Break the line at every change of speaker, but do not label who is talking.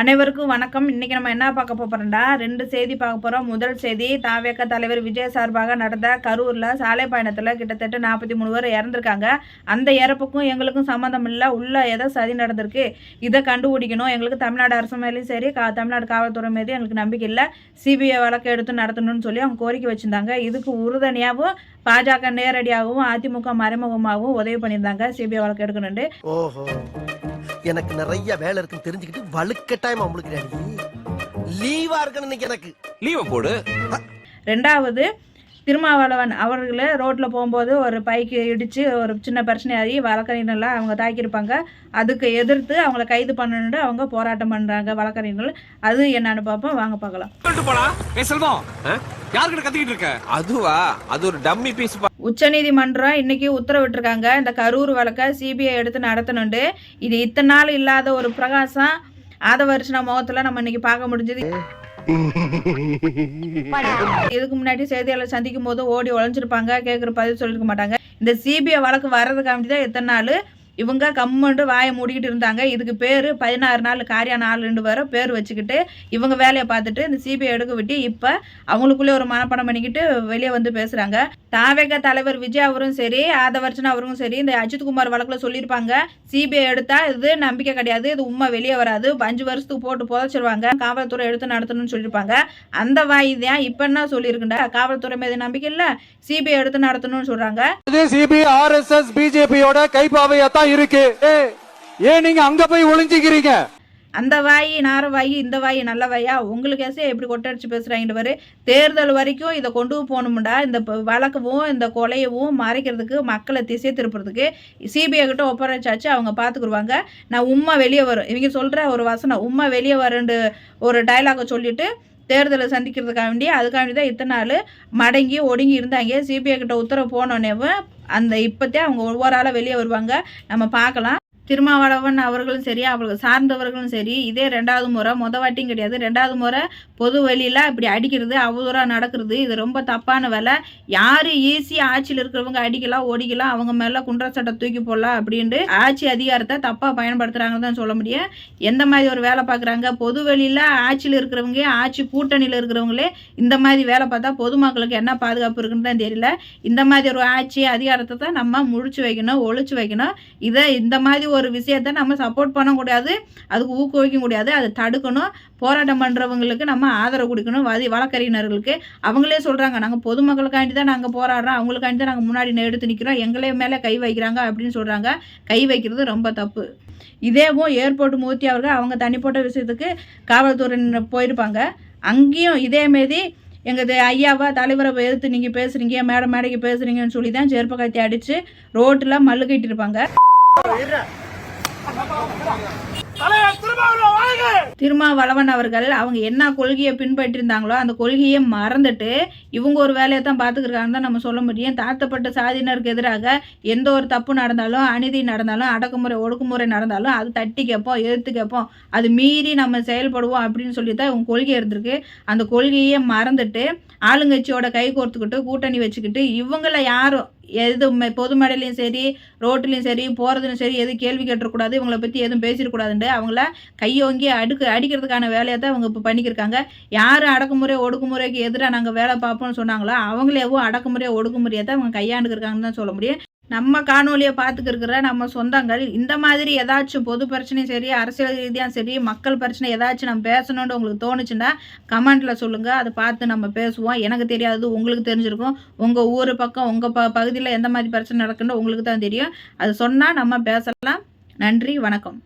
அனைவருக்கும் வணக்கம். இன்னைக்கு நம்ம என்ன பார்க்க போறோம்டா? ரெண்டு செய்தி பார்க்க போறோம். முதல் செய்தி தாவேக்க தலைவர் விஜய் சார்பாக நடந்த கரூர்ல சாலை பயணத்துல கிட்டத்தட்ட நாற்பத்தி மூணு பேர் இறந்துருக்காங்க. அந்த இறப்புக்கும் எங்களுக்கும் சம்மந்தம் இல்லை. உள்ள ஏதோ சதி நடந்திருக்கு. இதை கண்டுபிடிக்கணும். எங்களுக்கு தமிழ்நாடு அரசு மேலேயும் சரி கா தமிழ்நாடு காவல்துறை மீதும் எங்களுக்கு நம்பிக்கை இல்லை. சிபிஐ வழக்கு எடுத்து நடத்தணும்னு சொல்லி அவங்க கோரிக்கை வச்சிருந்தாங்க. இதுக்கு உறுதுணையாகவும் பாஜக நேரடியாகவும் அதிமுக மறைமுகமாகவும் உதவி பண்ணியிருந்தாங்க. சிபிஐ வழக்கு எடுக்கணும்னு.
ஓஹோ. எனக்கு நிறைய வேலை இருக்குன்னு தெரிஞ்சுக்கிட்டு வலுக்கட்டாயமா உங்களுக்கு லீவா இருக்கணும் இன்னைக்கு எனக்கு.
லீவை போடு.
ரெண்டாவது திருமாவளவன் அவர்களை ரோட்டில் போகும்போது ஒரு பைக்கு இடித்து ஒரு சின்ன பிரச்சனையாகி வழக்கறிஞர்லாம் அவங்க தாக்கியிருப்பாங்க. அதுக்கு எதிர்த்து அவங்கள கைது பண்ணணுட்டு அவங்க போராட்டம் பண்ணுறாங்க வழக்கறிஞர்கள். அது என்னன்னு பார்ப்போம். வாங்க பார்க்கலாம்.
சொல்லிட்டு போடா ஏ செல்வம் யாருக்கிட்ட கத்திக்கிட்டு இருக்க? அதுவா? அது ஒரு டம்மி பீஸ்
உச்சநீதிமன்றம் இன்னைக்கு உத்தரவிட்டிருக்காங்க. இந்த கரூர் வழக்கை சிபிஐ எடுத்து நடத்தணுண்டு இது இத்தனை நாள் இல்லாத ஒரு பிரகாசம். ஆதவர்ஷன முகத்தில் நம்ம இன்னைக்கு பார்க்க முடிஞ்சது. இதுக்கு முன்னாடி செய்தியாளர் சந்திக்கும் போது ஓடி ஒளிஞ்சிருப்பாங்க கேட்குற பதில் சொல்லிருக்க மாட்டாங்க. இந்த சிபிஐ வழக்கு வர்றதுக்காண்டி தான் எத்தனை நாள் இவங்க கம்முண்டு வாயை மூடிக்கிட்டு இருந்தாங்க. இதுக்கு பேர் பதினாறு நாள் காரியா நாள் ரெண்டு பேரும் பேர் வச்சுக்கிட்டு இவங்க வேலையை பார்த்துட்டு இந்த சிபிஐ எடுக்க விட்டு இப்போ அவங்களுக்குள்ளே ஒரு மனப்படம் பண்ணிக்கிட்டு வெளியே வந்து பேசுகிறாங்க தாவேக தலைவர் விஜய் அவரும் சரி ஆதவர்ச்சன் அவரும் சரி இந்த அஜித்குமார் வழக்கில் சொல்லியிருப்பாங்க. சிபிஐ எடுத்தால் இது நம்பிக்கை கிடையாது இது உண்மை வெளியே வராது அஞ்சு வருஷத்துக்கு போட்டு புதைச்சிருவாங்க காவல்துறை எடுத்து நடத்தணும்னு சொல்லியிருப்பாங்க. அந்த வாய் தான் இப்போ என்ன சொல்லியிருக்குண்டா? காவல்துறை மீது நம்பிக்கை இல்லை சிபிஐ எடுத்து நடத்தணும்னு சொல்கிறாங்க
இது சிபி ஆர்எஸ்எஸ் பிஜேபியோட கைப்பாவையா தான் இருக்கு. ஏன் நீங்க அங்க போய் ஒளிஞ்சிக்கிறீங்க?
அந்த வாய் நார வாய் இந்த வாய் நல்ல வாயா? உங்களுக்கு ஏசே எப்படி கொட்டடிச்சு பேசுகிறாங்க பாரு. தேர்தல் வரைக்கும் இதை கொண்டு போகணும்டா. இந்த வழக்கவும் இந்த கொலையவும் மறைக்கிறதுக்கு மக்களை திசை திருப்புறதுக்கு சிபிஐ கிட்ட ஒப்படைச்சாச்சு அவங்க பார்த்துக்குருவாங்க நான் உண்மை வெளியே வரும். இவங்க சொல்கிற ஒரு வசனம் உண்மை வெளியே வரண்டு ஒரு டைலாகை சொல்லிட்டு தேர்தலை சந்திக்கிறதுக்காக வேண்டி அதுக்காக வேண்டி தான் இத்தனை நாள் மடங்கி ஒடுங்கி இருந்தாங்க. சிபிஐ கிட்ட உத்தரவு போனோடனேவும் அந்த இப்போத்தே அவங்க ஒவ்வொரு ஆளாக வெளியே வருவாங்க. நம்ம பார்க்கலாம். திருமாவளவன் அவர்களும் சரி அவர்கள் சார்ந்தவர்களும் சரி இதே ரெண்டாவது முறை மொத வாட்டியும் கிடையாது. ரெண்டாவது முறை பொது வழியில் இப்படி அடிக்கிறது அவதூறாக நடக்கிறது. இது ரொம்ப தப்பான வேலை. யார் ஈஸியாக ஆட்சியில் இருக்கிறவங்க அடிக்கலாம் ஓடிக்கலாம் அவங்க மேலே குன்றச்சட்டை தூக்கி போடலாம் அப்படின்ட்டு ஆட்சி அதிகாரத்தை தப்பாக பயன்படுத்துகிறாங்கன்னு தான் சொல்ல முடியும். எந்த மாதிரி ஒரு வேலை பார்க்குறாங்க? பொது வெளியில் ஆட்சியில் இருக்கிறவங்க ஆட்சி கூட்டணியில் இருக்கிறவங்களே இந்த மாதிரி வேலை பார்த்தா பொதுமக்களுக்கு என்ன பாதுகாப்பு இருக்குன்னு தான் தெரியல. இந்த மாதிரி ஒரு ஆட்சி அதிகாரத்தை தான் நம்ம முழிச்சு வைக்கணும் ஒழிச்சு வைக்கணும். இதை இந்த மாதிரி ஒரு ஒரு விஷயத்தை நம்ம சப்போர்ட் பண்ணக்கூடாது அதுக்கு ஊக்குவிக்க முடியாது. அதை தடுக்கணும். போராட்டம் பண்ணுறவங்களுக்கு நம்ம ஆதரவு கொடுக்கணும். வதி வழக்கறிஞர்களுக்கு அவங்களே சொல்கிறாங்க நாங்கள் பொதுமக்களுக்காண்டி தான் நாங்கள் போராடுறோம். அவங்களுக்காண்டி தான் நாங்கள் முன்னாடி எடுத்து நிற்கிறோம் எங்களே மேலே கை வைக்கிறாங்க அப்படின்னு சொல்கிறாங்க கை வைக்கிறது ரொம்ப தப்பு. இதேவும் ஏர்போர்ட் மூர்த்தி அவர்கள் அவங்க தனிப்பட்ட விஷயத்துக்கு காவல்துறை போயிருப்பாங்க. அங்கேயும் இதேமாரி எங்கள் ஐயாவா தலைவரை எதிர்த்து நீங்கள் பேசுகிறீங்க மேடம் மேடைக்கு பேசுகிறீங்கன்னு சொல்லி தான் செருப்பு கத்தி அடித்து ரோட்டில் மல்லு கட்டிட்டு இருப்பாங்க திருமாவளவன் அவர்கள்! அவங்க என்ன கொள்கையை பின்பற்றிருந்தாங்களோ அந்த கொள்கையை மறந்துட்டு இவங்க ஒரு வேலையை தான் பார்த்துக்கிறாங்கன்னு தான் நம்ம சொல்ல முடியும். தாழ்த்தப்பட்ட சாதியினருக்கு எதிராக எந்த ஒரு தப்பு நடந்தாலும் அநீதி நடந்தாலும் அடக்குமுறை ஒடுக்குமுறை நடந்தாலும் அது தட்டி கேட்போம் எதிர்த்து கேட்போம். அது மீறி நம்ம செயல்படுவோம் அப்படின்னு சொல்லி தான் இவங்க கொள்கை இருந்திருக்கு அந்த கொள்கையை மறந்துட்டு ஆளுங்கட்சியோட கை கோர்த்துக்கிட்டு கூட்டணி வச்சுக்கிட்டு இவங்கள யாரும் எது ம- பொது மேடையிலையும் சரி ரோட்லேயும் சரி போகிறதுலையும் சரி எதுவும் கேள்வி கேட்டுறக்கூடாது இவங்கள பற்றி எதுவும் பேசிடக்கூடாதுன்ட்டு அவங்கள கையோங்கி அடுக்கு அடிக்கிறதுக்கான வேலையை தான் அவங்க இப்போ பண்ணிக்கிருக்காங்க. யார் அடக்குமுறை ஒடுக்குமுறைக்கு எதிராக நாங்கள் வேலை பார்ப்போம்னு சொன்னாங்களோ அவங்களேவும் அடக்குமுறை ஒடுக்குமுறையை தான் அவங்க கையாண்டுருக்காங்கன்னு தான் சொல்ல முடியும். நம்ம காணொலியை பார்த்துக்கிருக்கிற நம்ம சொந்தங்கள் இந்த மாதிரி ஏதாச்சும் பொது பிரச்சனையும் சரி அரசியல் ரீதியாக சரி மக்கள் பிரச்சனை ஏதாச்சும் நம்ம பேசணும்னு உங்களுக்கு தோணுச்சுன்னா கமெண்ட்டில் சொல்லுங்கள் அதை பார்த்து நம்ம பேசுவோம். எனக்கு தெரியாது உங்களுக்கு தெரிஞ்சிருக்கும். உங்கள் ஊர் பக்கம் உங்கள் ப பகுதியில் எந்த மாதிரி பிரச்சனை நடக்குன்னு உங்களுக்கு தான் தெரியும். அது சொன்னால் நம்ம பேசலாம். நன்றி வணக்கம்.